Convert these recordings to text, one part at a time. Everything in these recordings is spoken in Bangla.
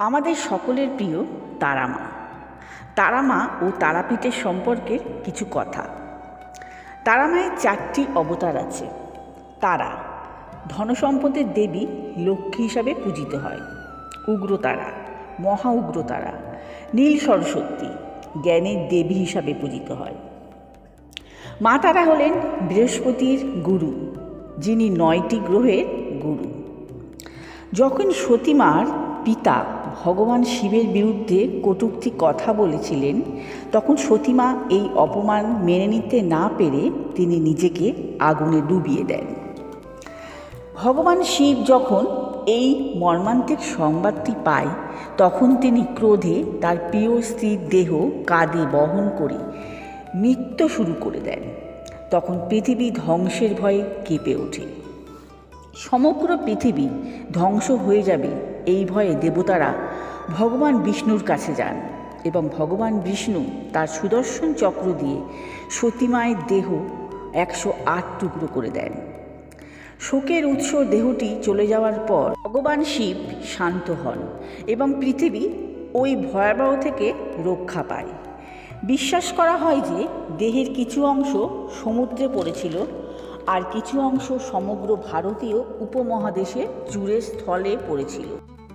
আমাদের সকলের প্রিয় তারামা। তারামা ও তারাপীঠের সম্পর্কে কিছু কথা। তারামায়ের চারটি অবতার আছে। তারা, ধনসম্পদের দেবী লক্ষ্মী হিসাবে পূজিত হয়। উগ্রতারা, মহা উগ্রতারা, নীল সরস্বতী, জ্ঞানের দেবী হিসাবে পূজিত হয়। মা তারা হলেন বৃহস্পতির গুরু, যিনি নয়টি গ্রহের গুরু। যখন সতীমার পিতা ভগবান শিবের বিরুদ্ধে কটূক্তি কথা বলেছিলেন, তখন সতীমা এই অপমান মেনে নিতে না পেরে তিনি নিজেকে আগুনে ডুবিয়ে দেন। ভগবান শিব যখন এই মর্মান্তিক সংবাদটি পায়, তখন তিনি ক্রোধে তার প্রিয় স্ত্রীর দেহ কাঁধে বহন করে মৃত্যু শুরু করে দেন। তখন পৃথিবী ধ্বংসের ভয়ে কেঁপে ওঠে। সমগ্র পৃথিবী ধ্বংস হয়ে যাবে এই ভয়ে দেবতারা ভগবান বিষ্ণুর কাছে যান এবং ভগবান বিষ্ণু তার সুদর্শন চক্র দিয়ে সতীমায়ের দেহ একশো আট টুকরো করে দেন। শোকের উৎস দেহটি চলে যাওয়ার পর ভগবান শিব শান্ত হন এবং পৃথিবী ওই ভয়াবহ থেকে রক্ষা পায়। বিশ্বাস করা হয় যে দেহের কিছু অংশ সমুদ্রে পড়েছিল আর কিছু অংশ সমগ্র ভারতীয় উপমহাদেশে জুড়ে স্থলে পড়েছিল।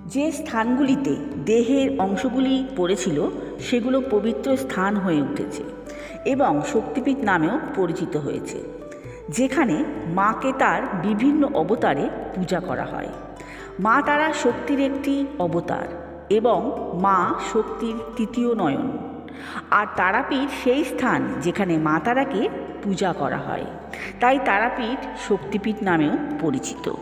যে স্থানগুলিতে দেহের অংশগুলি পড়েছিল, সেগুলো পবিত্র স্থান হয়ে উঠেছে এবং শক্তিপীঠ নামেও পরিচিত হয়েছে, যেখানে মাকে তার বিভিন্ন অবতারে পূজা করা হয়। মা তারা শক্তির একটি অবতার এবং মা শক্তির তৃতীয় নয়ন। আর তারাপীঠ সেই স্থান যেখানে মা তারাকে পূজা করা হয়। তাই তারাপীঠ শক্তিপীঠ নামেও পরিচিত।